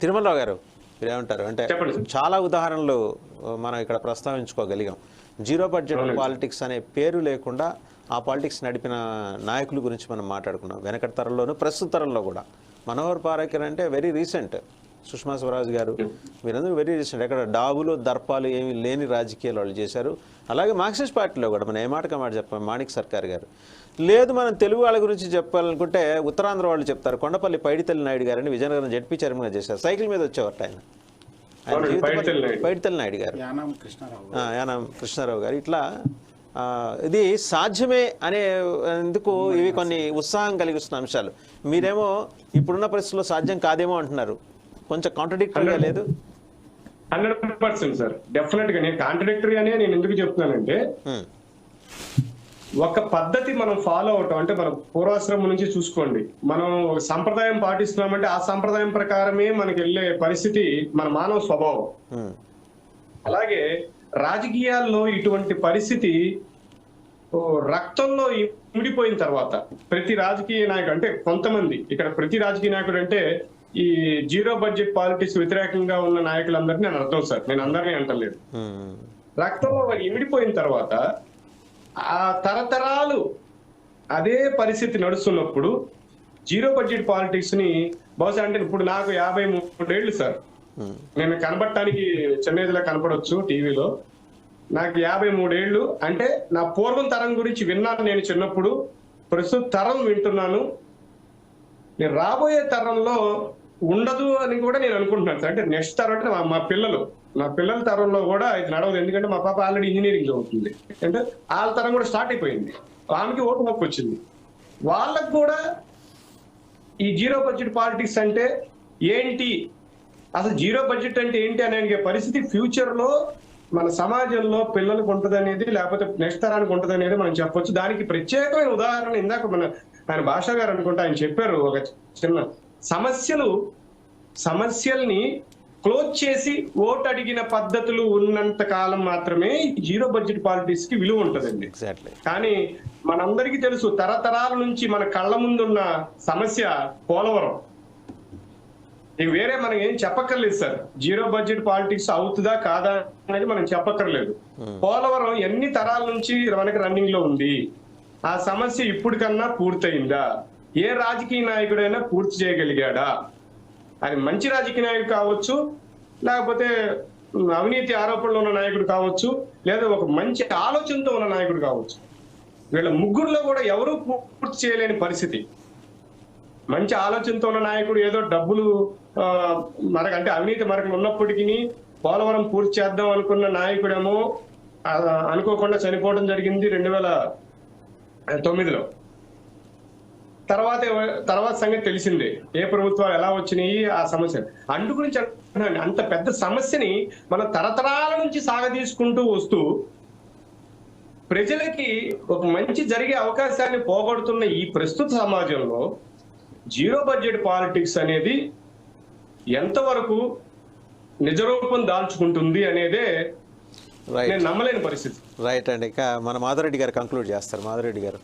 తిరుమలరావు గారు మీరు ఏమంటారు అంటే. చాలా ఉదాహరణలు మనం ఇక్కడ ప్రస్తావించుకోగలిగాం. Zero budget. పాలిటిక్స్ అనే పేరు లేకుండా ఆ పాలిటిక్స్ నడిపిన నాయకుల గురించి మనం మాట్లాడుకున్నాం. వెనకటి తరంలోనూ ప్రస్తుత తరంలో కూడా. మనోహర్ పారేకర్ అంటే వెరీ రీసెంట్. సుష్మా స్వరాజ్ గారు. వీరందరూ వెరీ రీసెంట్. ఎక్కడ డాబులు దర్పాలు ఏమీ లేని రాజకీయాలు వాళ్ళు చేశారు. అలాగే మార్క్సిస్ట్ పార్టీలో కూడా మనం ఏ మాటకి మాట చెప్పాం మాణిక్ సర్కార్ గారు. లేదు మనం తెలుగు వాళ్ళ గురించి చెప్పాలనుకుంటే ఉత్తరాంధ్ర వాళ్ళు చెప్తారు. కొండపల్లి పైడితల్లి నాయుడు గారని విజయనగరం జడ్పీ చైర్మన్గా చేశారు. సైకిల్ మీద వచ్చేవారు ఆయన. పైడితల్లి నాయుడు. గారు. యానాం కృష్ణారావు ఆ, యానం కృష్ణారావు గారు. ఇట్లా ఆ, ఇది సాధ్యమే అనే ఎందుకు ఇవి కొన్ని ఉత్సాహం కలిగిస్తున్న అంశాలు. మీరేమో ఇప్పుడున్న పరిస్థితుల్లో సాధ్యం కాదేమో అంటున్నారు. కొంచెం కాంట్రడిక్టరీగా లేదు? Hundred percent sir. డెఫినెట్గా నేను కాంట్రడిక్టరీ అనే నేను ఎందుకు చెప్తున్నానంటే ఉమ్, ఒక పద్ధతి మనం ఫాలో అవటం అంటే మన పూర్వాశ్రమం నుంచి చూసుకోండి. మనం ఒక సంప్రదాయం పాటిస్తున్నామంటే ఆ సంప్రదాయం ప్రకారమే మనకి వెళ్ళే పరిస్థితి మన మానవ స్వభావం. ఉమ్, అలాగే రాజకీయాల్లో ఇటువంటి పరిస్థితి రక్తంలో ఇమిడిపోయిన తర్వాత ప్రతి రాజకీయ నాయకుడు అంటే కొంతమంది ఇక్కడ ప్రతి రాజకీయ నాయకుడు అంటే ఈ జీరో బడ్జెట్ పాలిటిక్స్ వ్యతిరేకంగా ఉన్న నాయకులందరినీ నేను అర్థం సార్ నేను అందరినీ అంటలేదు. రక్తంలో ఇమిడిపోయిన తర్వాత ఆ తరతరాలు అదే పరిస్థితి నడుస్తున్నప్పుడు జీరో బడ్జెట్ పాలిటిక్స్ని బహుశా అంటే ఇప్పుడు నాకు యాభై మూడేళ్ళు సార్. నేను కనబడటానికి చిన్న ఏజ్లో కనపడవచ్చు టీవీలో. నాకు యాభై మూడేళ్ళు అంటే నా పూర్వం తరం గురించి విన్నాను నేను చిన్నప్పుడు. ప్రస్తుత తరం వింటున్నాను. నేను రాబోయే తరంలో ఉండదు అని కూడా నేను అనుకుంటున్నాను సార్. అంటే నెక్స్ట్ తరం అంటే మా- పిల్లలు. మా పిల్లల తరంలో కూడా ఇది నడవదు. ఎందుకంటే మా పాప ఆల్రెడీ ఇంజనీరింగ్ చదువుతుంది అంటే వాళ్ళ తరం కూడా స్టార్ట్ అయిపోయింది. ఆమెకి ఓటు హక్కు వచ్చింది. వాళ్ళకు కూడా ఈ జీరో బడ్జెట్ పాలిటిక్స్ అంటే ఏంటి? అసలు జీరో బడ్జెట్ అంటే ఏంటి అనే పరిస్థితి ఫ్యూచర్లో మన సమాజంలో పిల్లలకు ఉంటుంది అనేది లేకపోతే నెక్స్ట్ తరానికి ఉంటుంది అనేది మనం చెప్పొచ్చు. దానికి ప్రత్యేకమైన ఉదాహరణ ఇందాక మన ఆయన భాషా గారు అనుకుంటే ఆయన చెప్పారు ఒక చిన్న సమస్యలు సమస్యల్ని క్లోజ్ చేసి ఓటు అడిగిన పద్ధతులు ఉన్నంత కాలం మాత్రమే జీరో బడ్జెట్ పాలిటిక్స్కి విలువ ఉంటదండి. కానీ మనందరికీ తెలుసు తరతరాల నుంచి మన కళ్ళ ముందున్న సమస్య పోలవరం. ఇక వేరే మనం ఏం చెప్పక్కర్లేదు సార్. జీరో బడ్జెట్ పాలిటిక్స్ అవుతుందా కాదా అనేది మనం చెప్పక్కర్లేదు. పోలవరం ఎన్ని తరాల నుంచి మనకి రన్నింగ్లో ఉంది? ఆ సమస్య ఇప్పటికన్నా పూర్తయిందా? ఏ రాజకీయ నాయకుడైనా పూర్తి చేయగలిగాడా? అది మంచి రాజకీయ నాయకుడు కావచ్చు లేకపోతే అవినీతి ఆరోపణలు ఉన్న నాయకుడు కావచ్చు లేదా ఒక మంచి ఆలోచనతో ఉన్న నాయకుడు కావచ్చు. వీళ్ళ ముగ్గురులో కూడా ఎవరూ పూర్తి చేయలేని పరిస్థితి. మంచి ఆలోచనతో ఉన్న నాయకుడు ఏదో డబ్బులు మరక అంటే అవినీతి మరకలు ఉన్నప్పటికీ పోలవరం పూర్తి చేద్దాం అనుకున్న నాయకుడేమో అనుకోకుండా చనిపోవడం జరిగింది రెండు వేల తొమ్మిదిలో. తర్వాత తర్వాత సంగతి తెలిసిందే. ఏ ప్రభుత్వాలు ఎలా వచ్చినాయి ఆ సమస్య అందు గురించి అంటున్నాను. అంత పెద్ద సమస్యని మనం తరతరాల నుంచి సాగదీసుకుంటూ వస్తూ ప్రజలకి ఒక మంచి జరిగే అవకాశాన్ని పోగొడుతున్న ఈ ప్రస్తుత సమాజంలో జీరో బడ్జెట్ పాలిటిక్స్ అనేది ఎంతవరకు నిజరూపం దాల్చుకుంటుంది అనేదే నేను నమ్మలేని పరిస్థితి. రైట్ అండి. ఇక మన మాధురెడ్డి గారు కంక్లూడ్ చేస్తారు. మాధురెడ్డి గారు.